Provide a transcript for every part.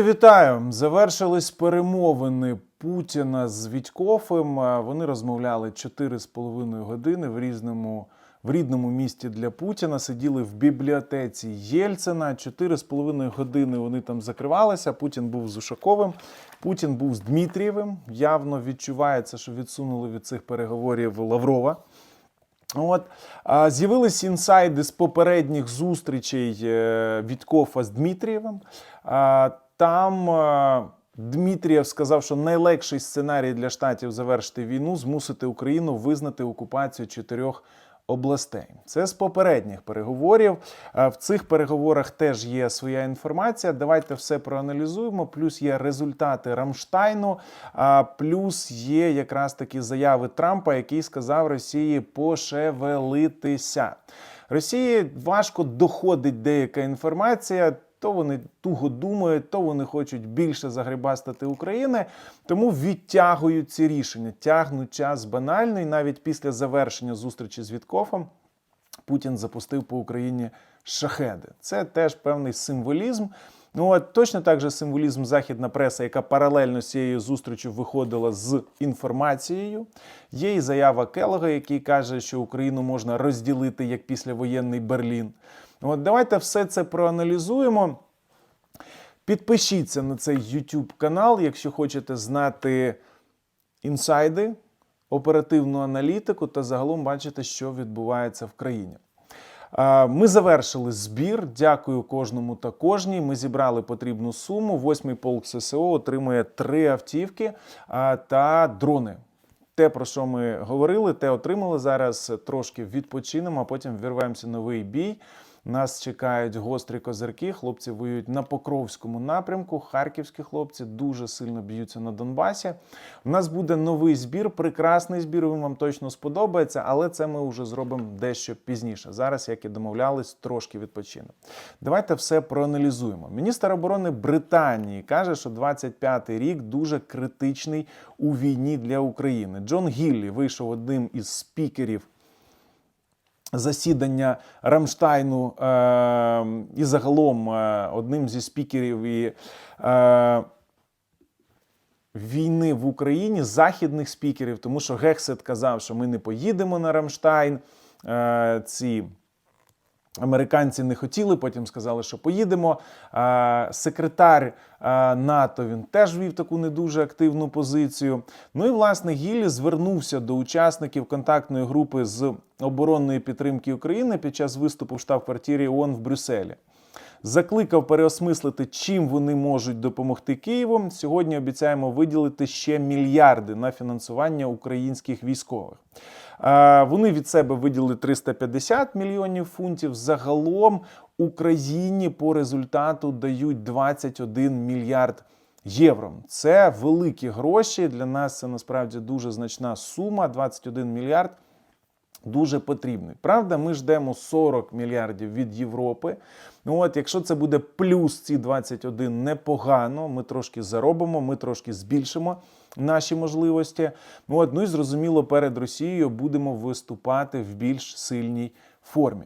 Вітаю! Завершились перемовини Путіна з Вітьковим. А, Вони розмовляли 4,5 години в різному. В рідному місті для Путіна сиділи в бібліотеці Єльцина. 4,5 години вони там закривалися. Путін був з Ушаковим, Путін був з Дмитрієвим. Явно відчувається, що відсунули від цих переговорів Лаврова. От з'явились інсайди з попередніх зустрічей е, Віткофа з Дмитрієвим. Там е, Дмитрієв сказав, що найлегший сценарій для штатів завершити війну змусити Україну визнати окупацію чотирьох областей. Це з попередніх переговорів. Е, В цих переговорах теж є своя інформація. Давайте все проаналізуємо. Плюс є результати Рамштайну, а плюс є якраз такі заяви Трампа, який сказав Росії пошевелитися. Росії важко доходить деяка інформація. То вони туго думають, то вони хочуть більше загрібастати України, тому відтягують ці рішення, тягнуть час банально. І навіть після завершення зустрічі з Віткофом Путін запустив по Україні шахеди. Це теж певний символізм. Ну от точно так же символізм західна преса, яка паралельно з цією зустрічю виходила з інформацією. Є і заява Келога, який каже, що Україну можна розділити як післявоєнний Берлін. От давайте все це проаналізуємо. Підпишіться на цей YouTube канал, якщо хочете знати інсайди, оперативну аналітику та загалом бачити, що відбувається в країні. Ми завершили збір. Дякую кожному та кожній. Ми зібрали потрібну суму. Восьмий полк ССО отримує три автівки та дрони. Те, про що ми говорили, те отримали зараз. Трошки відпочинемо, а потім вірвемося новий бій. Нас чекають гострі козирки. Хлопці воюють на Покровському напрямку. Харківські хлопці дуже сильно б'ються на Донбасі. У нас буде новий збір, прекрасний збір. Він вам точно сподобається, але це ми вже зробимо дещо пізніше. Зараз, як і домовлялись, трошки відпочинемо. Давайте все проаналізуємо. Міністр оборони Британії каже, що 25-й рік дуже критичний у війні для України. Джон Гіллі вийшов одним із спікерів засідання Рамштайну е, і загалом е, одним зі спікерів і е, війни в Україні західних спікерів, тому що Гексет казав, що ми не поїдемо на Рамштайн. Е, ці Американці не хотіли, потім сказали, що поїдемо. Секретар НАТО він теж вів таку не дуже активну позицію. Ну і власне Гіллі звернувся до учасників контактної групи з оборонної підтримки України під час виступу в штаб-квартирі ООН в Брюсселі. Закликав переосмислити, чим вони можуть допомогти Києву. Сьогодні обіцяємо виділити ще мільярди на фінансування українських військових. Вони від себе виділили 350 мільйонів фунтів. Загалом Україні по результату дають 21 мільярд євро. Це великі гроші. Для нас це насправді дуже значна сума. 21 мільярд дуже потрібний. Правда, ми ждемо 40 мільярдів від Європи. Ну от, якщо це буде плюс ці 21, непогано. Ми трошки заробимо, ми трошки збільшимо наші можливості. Ну, от, ну і зрозуміло, перед Росією будемо виступати в більш сильній формі.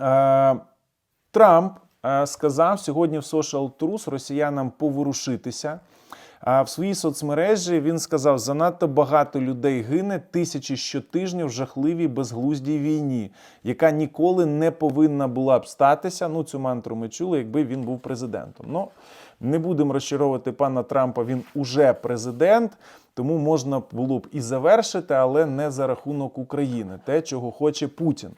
Е, Трамп е, сказав сьогодні в Social Truth росіянам поворушитися. А в своїй соцмережі він сказав: занадто багато людей гине тисячі щотижня в жахливій безглуздій війні, яка ніколи не повинна була б статися. Ну, цю мантру ми чули, якби він був президентом. Ну не будемо розчаровувати пана Трампа. Він уже президент, тому можна було б і завершити, але не за рахунок України, те, чого хоче Путін.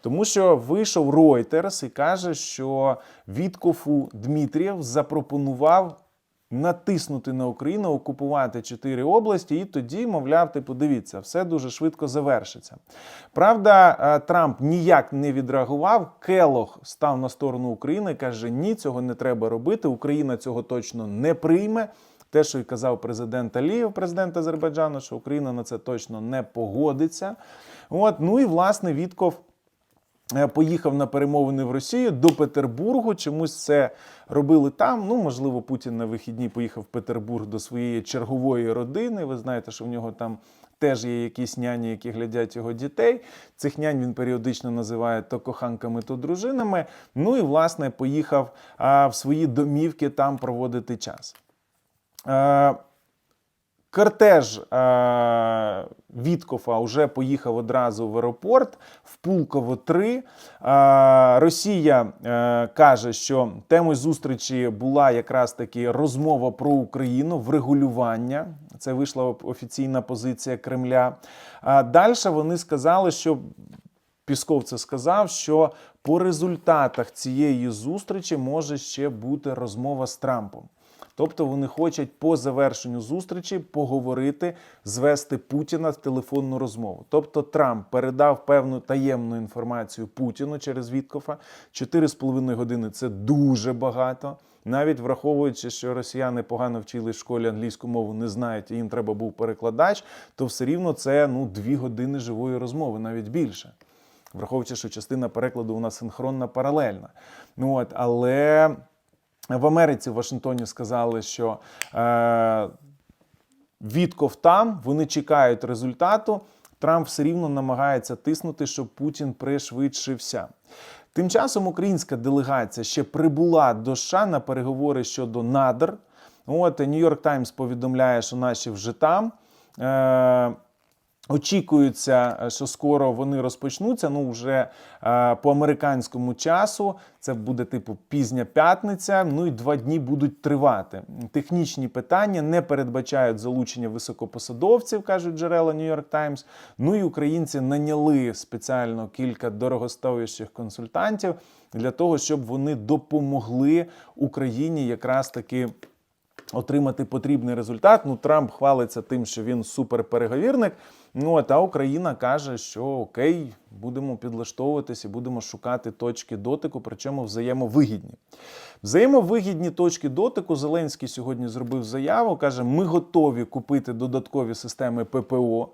Тому що вийшов Reuters і каже, що Віткофу Дмитрієв запропонував натиснути на Україну, окупувати чотири області, і тоді, мовляв, типу, дивіться, все дуже швидко завершиться. Правда, е, Трамп ніяк не відреагував. Келох став на сторону України, каже: ні, цього не треба робити. Україна цього точно не прийме. Те, що й казав президент Алієв, президент Азербайджану, що Україна на це точно не погодиться. От, ну і власне Вітков Поїхав на перемовини в Росію до Петербургу. Чомусь це робили там. Ну, можливо, Путін на вихідні поїхав в Петербург до своєї чергової родини. Ви знаєте, що в нього там теж є якісь няні, які глядять його дітей. Цих нянь він періодично називає то коханками, то дружинами. Ну і власне поїхав а, в свої домівки там проводити час. Е, Кортеж е, Віткофа вже поїхав одразу в аеропорт в Пулково 3. Е, Росія е, каже, що темою зустрічі була якраз таки розмова про Україну, врегулювання. Це вийшла офіційна позиція Кремля. А далі вони сказали, що Пісков це сказав, що по результатах цієї зустрічі може ще бути розмова з Трампом. Тобто вони хочуть по завершенню зустрічі поговорити, звести Путіна в телефонну розмову. Тобто Трамп передав певну таємну інформацію Путіну через Віткофа. 4,5 години це дуже багато. Навіть враховуючи, що росіяни погано вчили в школі англійську мову, не знають, і їм треба був перекладач, то все рівно це ну, дві години живої розмови, навіть більше. Враховуючи, що частина перекладу у нас синхронна паралельна. Ну, от, але в Америці в Вашингтоні сказали, що е, Вітков там, вони чекають результату. Трамп все рівно намагається тиснути, щоб Путін пришвидшився. Тим часом українська делегація ще прибула до США на переговори щодо надр. От Нью-Йорк Таймс повідомляє, що наші вже там. Е, Очікується, що скоро вони розпочнуться. Ну вже е, по американському часу. Це буде типу пізня п'ятниця. Ну і два дні будуть тривати. Технічні питання не передбачають залучення високопосадовців, кажуть джерела York Times. Ну і українці наняли спеціально кілька дорогостоящих консультантів для того, щоб вони допомогли Україні якраз таки. Отримати потрібний результат. Ну, Трамп хвалиться тим, що він суперпереговірник. Ну а Україна каже, що окей, будемо підлаштовуватися, будемо шукати точки дотику, причому взаємовигідні. Взаємовигідні точки дотику. Зеленський сьогодні зробив заяву. каже: ми готові купити додаткові системи ППО.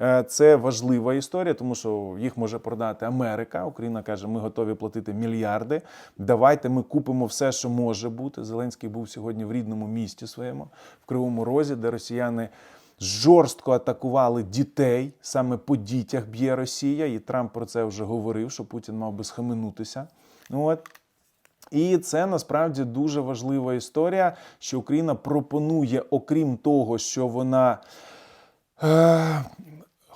Е, Це важлива історія, тому що їх може продати Америка. Україна каже, ми готові платити мільярди. Давайте ми купимо все, що може бути. Зеленський був сьогодні в рідному місті своєму, в Кривому Розі, де росіяни жорстко атакували дітей. Саме по дітях б'є Росія. І Трамп про це вже говорив, що Путін мав би схаменутися. От. І це насправді дуже важлива історія, що Україна пропонує, окрім того, що вона. Е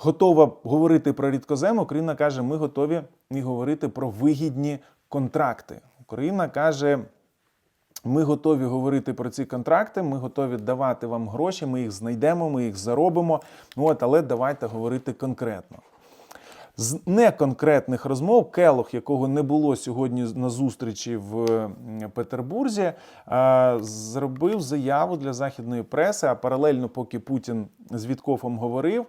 готова говорити про рідкозем, Україна каже, ми готові і говорити про вигідні контракти. Україна каже. Ми готові говорити про ці контракти, ми готові давати вам гроші, ми їх знайдемо, ми їх заробимо. От, але давайте говорити конкретно. З неконкретних розмов Келох, якого не було сьогодні на зустрічі в Петербурзі, зробив заяву для західної преси. А паралельно, поки Путін з Віткофом говорив,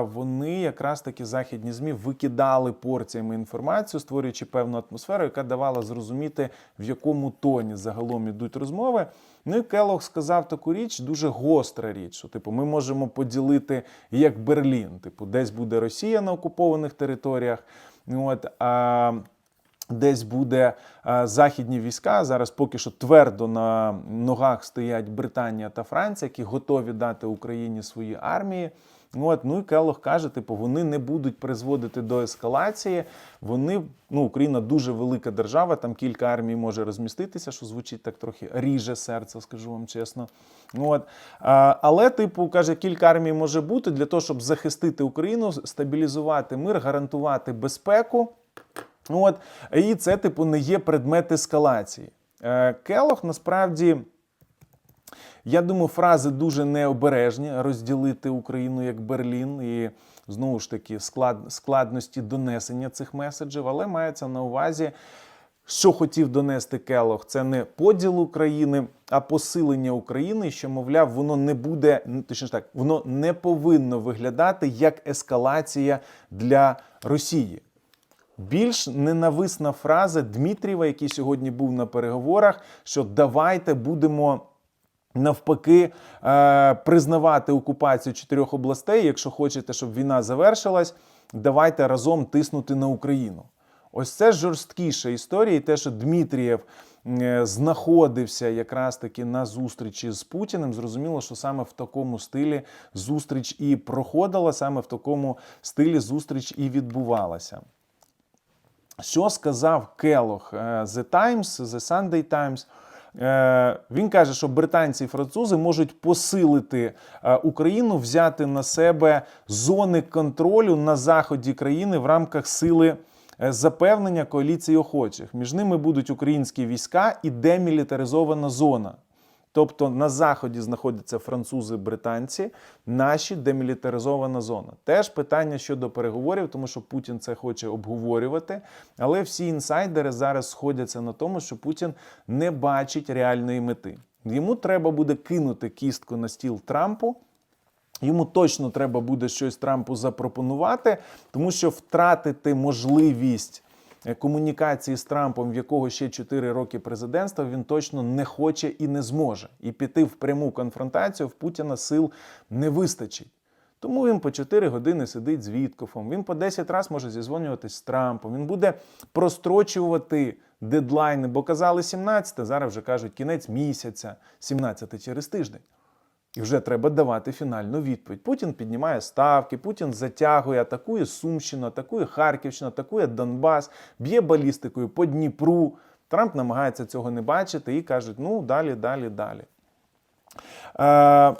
вони якраз таки західні змі викидали порціями інформацію, створюючи певну атмосферу, яка давала зрозуміти, в якому тоні загалом ідуть розмови. Ну і Келох сказав таку річ, дуже гостра річ. що Типу, ми можемо поділити як Берлін. Типу, десь буде Росія на окупованих територіях. От, а Десь буде а, західні війська. Зараз поки що твердо на ногах стоять Британія та Франція, які готові дати Україні свої армії. От, ну і Келох каже, типу, вони не будуть призводити до ескалації. Вони, ну, Україна дуже велика держава, там кілька армій може розміститися, що звучить так трохи ріже серце, скажу вам чесно. От. А, але, типу, каже, кілька армій може бути для того, щоб захистити Україну, стабілізувати мир, гарантувати безпеку. От. І це, типу, не є предмет ескалації. Е, Келох насправді. Я думаю, фрази дуже необережні розділити Україну як Берлін і знову ж таки склад, складності донесення цих меседжів, але мається на увазі. Що хотів донести Келох, це не поділ України, а посилення України, що, мовляв, воно не буде, точніше так, воно не повинно виглядати як ескалація для Росії. Більш ненависна фраза Дмитрієва, який сьогодні був на переговорах, що давайте будемо навпаки е, признавати окупацію чотирьох областей. Якщо хочете, щоб війна завершилась, давайте разом тиснути на Україну. Ось це жорсткіша історія, і те, що Дмитрієв е, знаходився якраз таки на зустрічі з Путіним. Зрозуміло, що саме в такому стилі зустріч і проходила, саме в такому стилі зустріч і відбувалася. Що сказав Келох е, The Times, The Sunday Times? Е, Він каже, що британці і французи можуть посилити е, Україну, взяти на себе зони контролю на заході країни в рамках сили е, запевнення коаліції охочих. Між ними будуть українські війська і демілітаризована зона. Тобто на заході знаходяться французи, британці, наші демілітаризована зона. Теж питання щодо переговорів, тому що Путін це хоче обговорювати. Але всі інсайдери зараз сходяться на тому, що Путін не бачить реальної мети. Йому треба буде кинути кістку на стіл Трампу. Йому точно треба буде щось Трампу запропонувати, тому що втратити можливість комунікації з Трампом, в якого ще 4 роки президентства, він точно не хоче і не зможе. І піти в пряму конфронтацію в Путіна сил не вистачить. Тому він по 4 години сидить з Віткофом, він по 10 разів може зізвонюватись з Трампом, він буде прострочувати дедлайни, бо казали 17, зараз вже кажуть кінець місяця, 17 через тиждень. І вже треба давати фінальну відповідь. Путін піднімає ставки, Путін затягує, атакує Сумщину, атакує Харківщину, атакує Донбас, б'є балістикою по Дніпру. Трамп намагається цього не бачити і кажуть: ну далі, далі, далі. Е,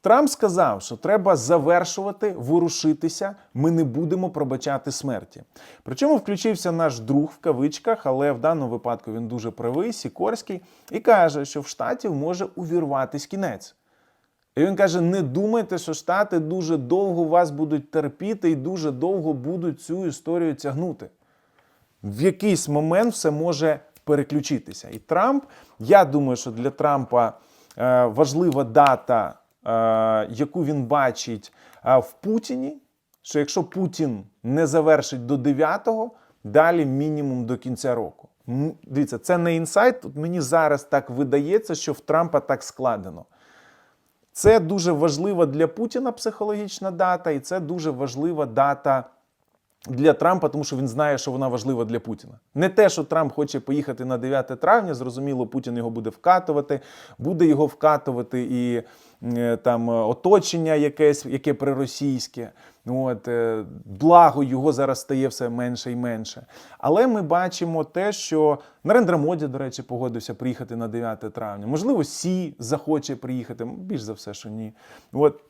Трамп сказав, що треба завершувати, ворушитися. Ми не будемо пробачати смерті. Причому включився наш друг в кавичках, але в даному випадку він дуже правий, Сікорський, і каже, що в штатів може увірватись кінець. І він каже: не думайте, що Штати дуже довго вас будуть терпіти і дуже довго будуть цю історію тягнути. В якийсь момент все може переключитися. І Трамп, я думаю, що для Трампа е, важлива дата, е, яку він бачить е, в Путіні. Що якщо Путін не завершить до 9-го, далі мінімум до кінця року. Дивіться, це не інсайт. Тут мені зараз так видається, що в Трампа так складено. Це дуже важлива для Путіна психологічна дата, і це дуже важлива дата для Трампа, тому що він знає, що вона важлива для Путіна. Не те, що Трамп хоче поїхати на 9 травня, зрозуміло, Путін його буде вкатувати, буде його вкатувати і е, там оточення якесь, яке приросійське. От, е, благо його зараз стає все менше і менше. Але ми бачимо те, що Нарендра Моді, до речі, погодився приїхати на 9 травня. Можливо, Сі захоче приїхати, більш за все, що ні. От.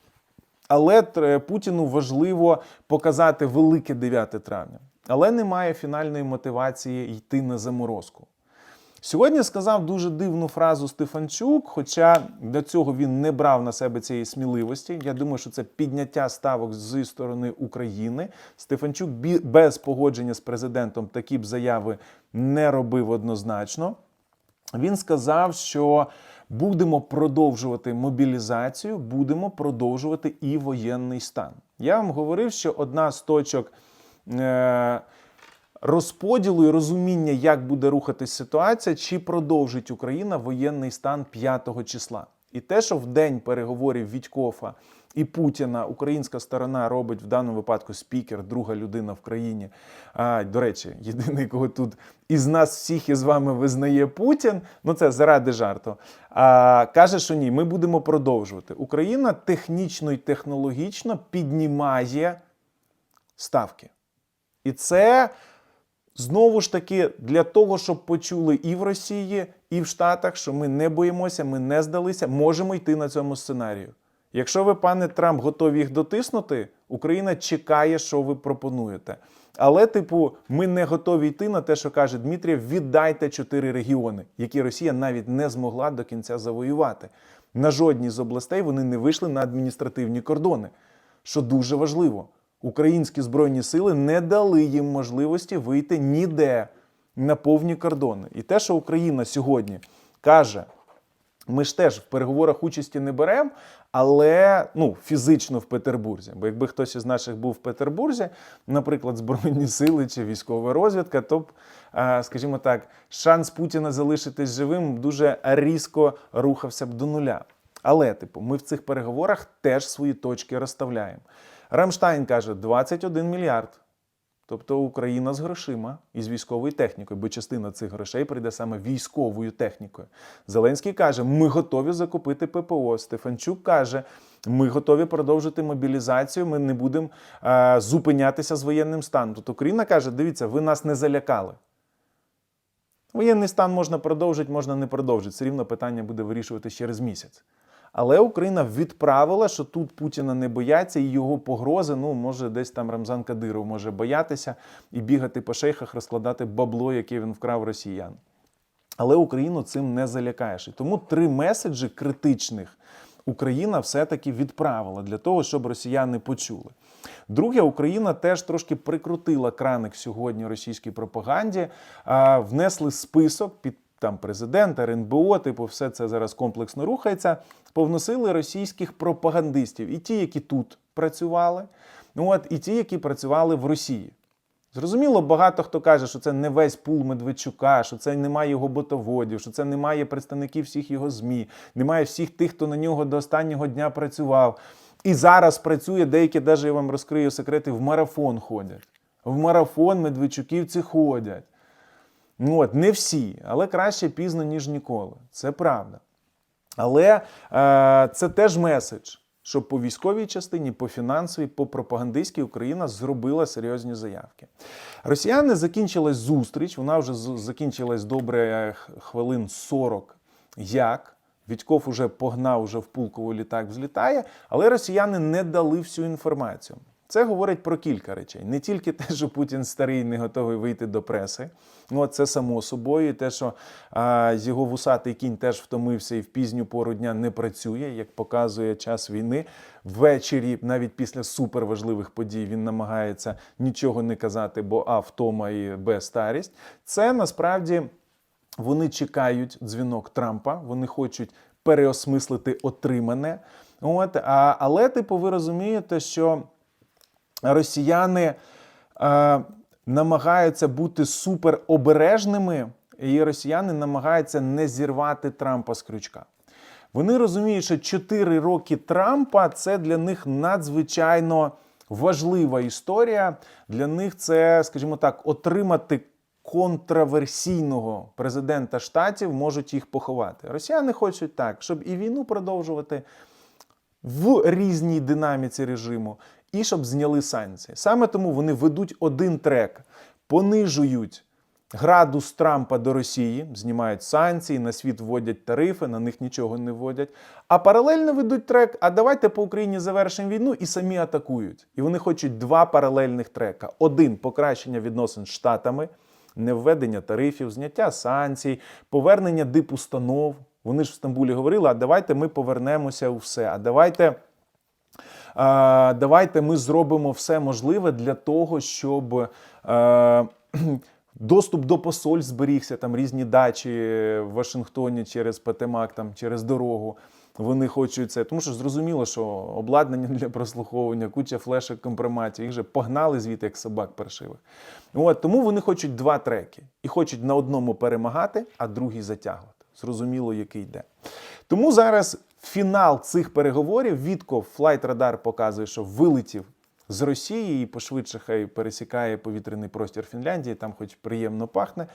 Але Путіну важливо показати велике 9 травня. Але немає фінальної мотивації йти на заморозку. Сьогодні сказав дуже дивну фразу Стефанчук, хоча до цього він не брав на себе цієї сміливості. Я думаю, що це підняття ставок зі сторони України. Стефанчук без погодження з президентом такі б заяви не робив однозначно. Він сказав, що будемо продовжувати мобілізацію, будемо продовжувати і воєнний стан. Я вам говорив, що одна з точок е, розподілу і розуміння, як буде рухатись ситуація, чи продовжить Україна воєнний стан 5 числа. І те, що в день переговорів Вітькофа і Путіна українська сторона робить в даному випадку спікер, друга людина в країні. А, до речі, єдиний, кого тут із нас всіх із вами визнає Путін, ну це заради жарту. А, каже, що ні, ми будемо продовжувати. Україна технічно і технологічно піднімає ставки. І це знову ж таки для того, щоб почули і в Росії, і в Штатах, що ми не боїмося, ми не здалися, можемо йти на цьому сценарію. Якщо ви, пане Трамп, готові їх дотиснути, Україна чекає, що ви пропонуєте. Але, типу, ми не готові йти на те, що каже Дмитрів, віддайте чотири регіони, які Росія навіть не змогла до кінця завоювати. На жодній з областей вони не вийшли на адміністративні кордони, що дуже важливо. Українські збройні сили не дали їм можливості вийти ніде на повні кордони. І те, що Україна сьогодні каже, ми ж теж в переговорах участі не беремо, але ну, фізично в Петербурзі. Бо якби хтось із наших був в Петербурзі, наприклад, Збройні сили чи військова розвідка, то б, е, скажімо так, шанс Путіна залишитись живим дуже різко рухався б до нуля. Але, типу, ми в цих переговорах теж свої точки розставляємо. Рамштайн каже 21 мільярд. Тобто Україна з грошима і з військовою технікою, бо частина цих грошей прийде саме військовою технікою. Зеленський каже: ми готові закупити ППО. Стефанчук каже, ми готові продовжити мобілізацію. Ми не будемо е, зупинятися з воєнним станом. Тобто Україна каже: дивіться, ви нас не залякали. Воєнний стан можна продовжити, можна не продовжити. Все рівно питання буде вирішувати через місяць. Але Україна відправила, що тут Путіна не бояться, і його погрози, ну, може, десь там Рамзан Кадиров може боятися і бігати по шейхах, розкладати бабло, яке він вкрав росіян. Але Україну цим не залякаєш. І тому три меседжі критичних Україна все-таки відправила для того, щоб росіяни почули. Друге, Україна теж трошки прикрутила краник сьогодні російській пропаганді, а, внесли список під там президента, РНБО, типу, все це зараз комплексно рухається. Повносили російських пропагандистів, і ті, які тут працювали, ну от, і ті, які працювали в Росії. Зрозуміло, багато хто каже, що це не весь пул Медведчука, що це немає його ботоводів, що це немає представників всіх його ЗМІ, немає всіх тих, хто на нього до останнього дня працював. І зараз працює, деякі, навіть я вам розкрию секрети, в марафон ходять. В марафон медведчуківці ходять. Ну, от, не всі, але краще пізно, ніж ніколи. Це правда. Але е, це теж меседж, що по військовій частині, по фінансовій, по пропагандистській Україна зробила серйозні заявки. Росіяни закінчилась зустріч, вона вже закінчилась добре хвилин 40 як. Вітьков уже погнав, уже в пулкову літак взлітає, але росіяни не дали всю інформацію. Це говорить про кілька речей. Не тільки те, що Путін старий не готовий вийти до преси. Ну, це само собою. І те, що а, його вусатий кінь теж втомився і в пізню пору дня не працює, як показує час війни. Ввечері, навіть після суперважливих подій, він намагається нічого не казати, бо а втома і б старість. Це насправді вони чекають дзвінок Трампа, вони хочуть переосмислити отримане. От, а, але, типу, ви розумієте, що росіяни е, намагаються бути суперобережними, і росіяни намагаються не зірвати Трампа з крючка. Вони розуміють, що 4 роки Трампа це для них надзвичайно важлива історія. Для них це, скажімо так, отримати контраверсійного президента штатів можуть їх поховати. Росіяни хочуть так, щоб і війну продовжувати в різній динаміці режиму, і щоб зняли санкції. Саме тому вони ведуть один трек, понижують градус Трампа до Росії, знімають санкції, на світ вводять тарифи, на них нічого не вводять. А паралельно ведуть трек: а давайте по Україні завершимо війну і самі атакують. І вони хочуть два паралельних трека: один покращення відносин з Штатами. Невведення тарифів, зняття санкцій, повернення дипустанов. Вони ж в Стамбулі говорили: а давайте ми повернемося у все. А давайте, давайте ми зробимо все можливе для того, щоб е, доступ до посольств зберігся, там різні дачі в Вашингтоні через Патемак, там через дорогу. Вони хочуть це, тому що зрозуміло, що обладнання для прослуховування, куча флешок компроматів, їх же погнали звідти як собак паршивих. От тому вони хочуть два треки і хочуть на одному перемагати, а другий затягувати. Зрозуміло, який йде. Тому зараз фінал цих переговорів Вітков Radar показує, що вилетів з Росії і пошвидше хай пересікає повітряний простір Фінляндії, там хоч приємно пахне.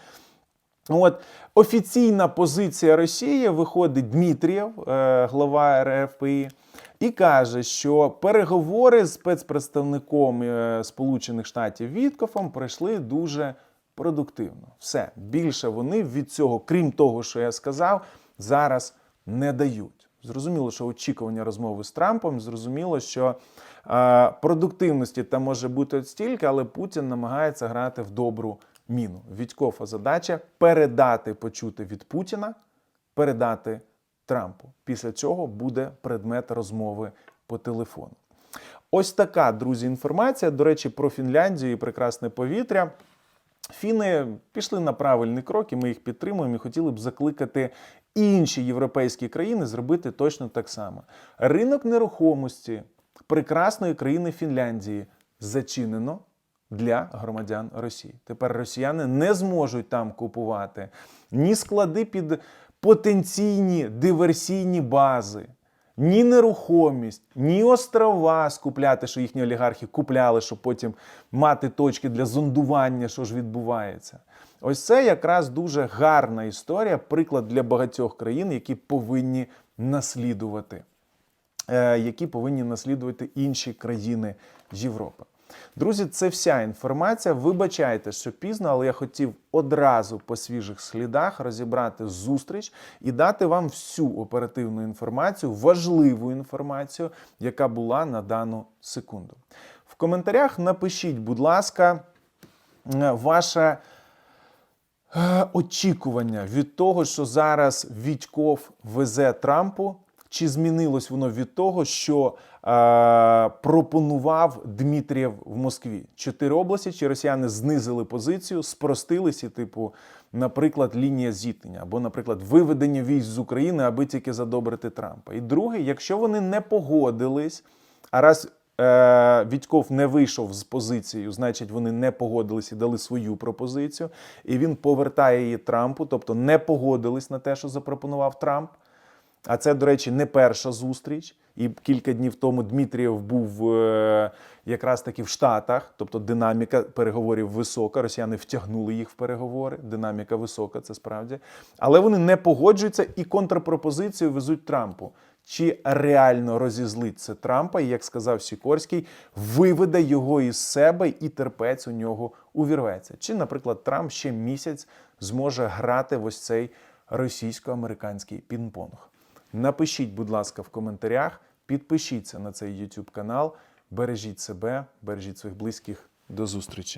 От офіційна позиція Росії виходить Дмитрієв, е, глава РФПІ, і каже, що переговори з спецпредставником е, Сполучених Штатів Віткофом пройшли дуже продуктивно. Все більше вони від цього, крім того, що я сказав, зараз не дають. Зрозуміло, що очікування розмови з Трампом, зрозуміло, що е, продуктивності там може бути от стільки, але Путін намагається грати в добру міну. Вітькова задача передати почути від Путіна, передати Трампу. Після цього буде предмет розмови по телефону. Ось така, друзі, інформація. До речі, про Фінляндію і прекрасне повітря. Фіни пішли на правильний крок, і ми їх підтримуємо і хотіли б закликати інші європейські країни зробити точно так само. Ринок нерухомості прекрасної країни Фінляндії зачинено для громадян Росії. Тепер росіяни не зможуть там купувати ні склади під потенційні диверсійні бази, ні нерухомість, ні острова скупляти, що їхні олігархи купляли, щоб потім мати точки для зондування, що ж відбувається. Ось це якраз дуже гарна історія, приклад для багатьох країн, які повинні наслідувати е, які повинні наслідувати інші країни Європи. Друзі, це вся інформація. Вибачайте, що пізно, але я хотів одразу по свіжих слідах розібрати зустріч і дати вам всю оперативну інформацію, важливу інформацію, яка була на дану секунду. В коментарях напишіть, будь ласка, е, ваше е, очікування від того, що зараз Вітьков везе Трампу, чи змінилось воно від того, що е, пропонував Дмитрієв в Москві? Чотири області, чи росіяни знизили позицію, спростилися, типу, наприклад, лінія зіткнення, або, наприклад, виведення військ з України, аби тільки задобрити Трампа. І друге, якщо вони не погодились, а раз е, Вітьков не вийшов з позицією, значить вони не погодились і дали свою пропозицію, і він повертає її Трампу, тобто не погодились на те, що запропонував Трамп. А це, до речі, не перша зустріч. І кілька днів тому Дмитрієв був е, якраз таки в Штатах, тобто динаміка переговорів висока. Росіяни втягнули їх в переговори. Динаміка висока, це справді. Але вони не погоджуються і контрпропозицію везуть Трампу. Чи реально розізлить це Трампа, і як сказав Сікорський, виведе його із себе і терпець у нього увірветься? Чи, наприклад, Трамп ще місяць зможе грати в ось цей російсько-американський пінг-понг? Напишіть, будь ласка, в коментарях, підпишіться на цей YouTube канал, бережіть себе, бережіть своїх близьких. До зустрічі!